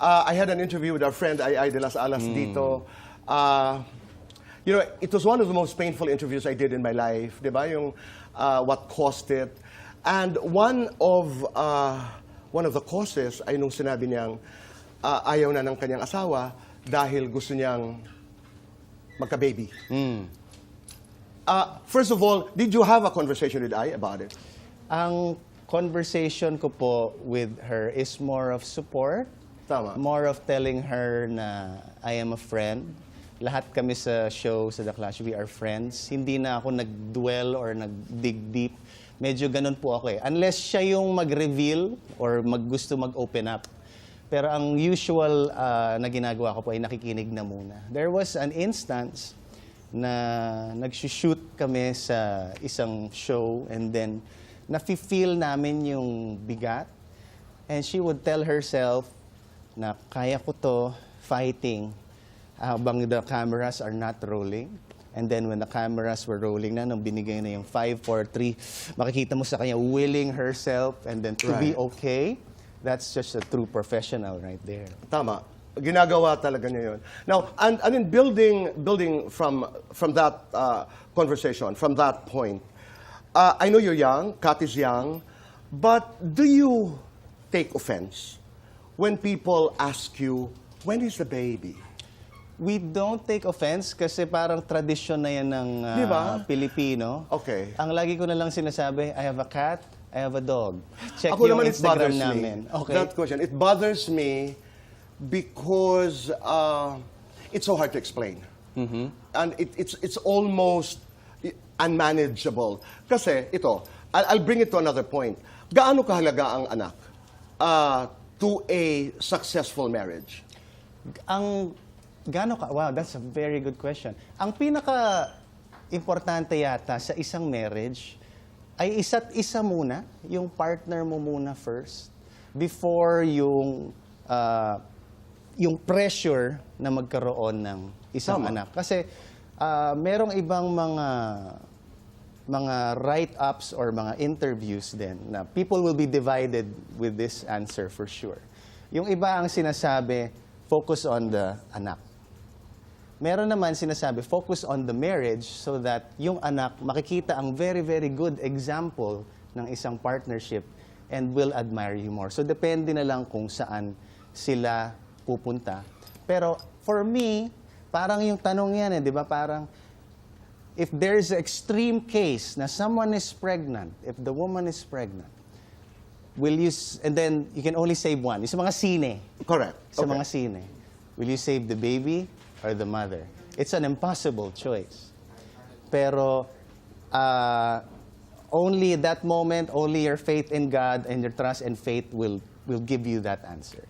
uh, I had an interview with our friend Ay de las Alas dito. Uh, you know, it was one of the most painful interviews I did in my life, di ba? Yung uh, what caused it. And one of uh, one of the causes ay nung sinabi niyang uh, ayaw na ng kanyang asawa dahil gusto niyang magka-baby. Uh, first of all, did you have a conversation with Ay about it? Ang conversation ko po with her is more of support. Tama. More of telling her na I am a friend. Lahat kami sa show, sa The Clash, we are friends. Hindi na ako nag-dwell or nag-dig deep. Medyo ganun po ako eh. Unless siya yung mag-reveal or mag-gusto mag-open up. Pero ang usual ah, na ginagawa ko po ay nakikinig na muna. There was an instance na nag-shoot kami sa isang show and then nafe-feel namin yung bigat. And she would tell herself na kaya ko to fighting habang the cameras are not rolling. And then when the cameras were rolling na, nung binigay na yung 5, 4, 3, makikita mo sa kanya willing herself and then to be Right. okay, that's just a true professional right there. Tama. Ginagawa talaga niya yun. Now, and, and in building, building from, from that uh, conversation, from that point, uh, I know you're young, Kat is young, but do you take offense when people ask you, when is the baby? We don't take offense kasi parang tradisyon na yan ng ah, Di ba? Pilipino. Okay. Ang lagi ko na lang sinasabi, I have a cat, I have a dog. Check Ako yung naman, it Instagram namin. me. Okay. That question, it bothers me because uh, it's so hard to explain. Mm-hmm. And it, it's, it's almost unmanageable. Kasi ito, I'll, I'll bring it to another point. Gaano kahalaga ang anak uh, to a successful marriage? Ang gaano ka, wow, that's a very good question. Ang pinaka importante yata sa isang marriage ay isa't isa muna, yung partner mo muna first before yung ah, yung pressure na magkaroon ng isang Tama. anak. Kasi ah, merong ibang mga mga write-ups or mga interviews din na people will be divided with this answer for sure. Yung iba ang sinasabi, focus on the anak. Meron naman sinasabi, focus on the marriage so that yung anak makikita ang very, very good example ng isang partnership and will admire you more. So depende na lang kung saan sila pupunta. Pero for me, parang yung tanong yan eh, di ba? Parang if there's an extreme case na someone is pregnant, if the woman is pregnant, will you, and then you can only save one. Yung sa mga sine, Correct. sa Okay. mga sine. Will you save the baby or the mother? It's an impossible choice. Pero uh, only at that moment, only your faith in God and your trust and faith will will give you that answer.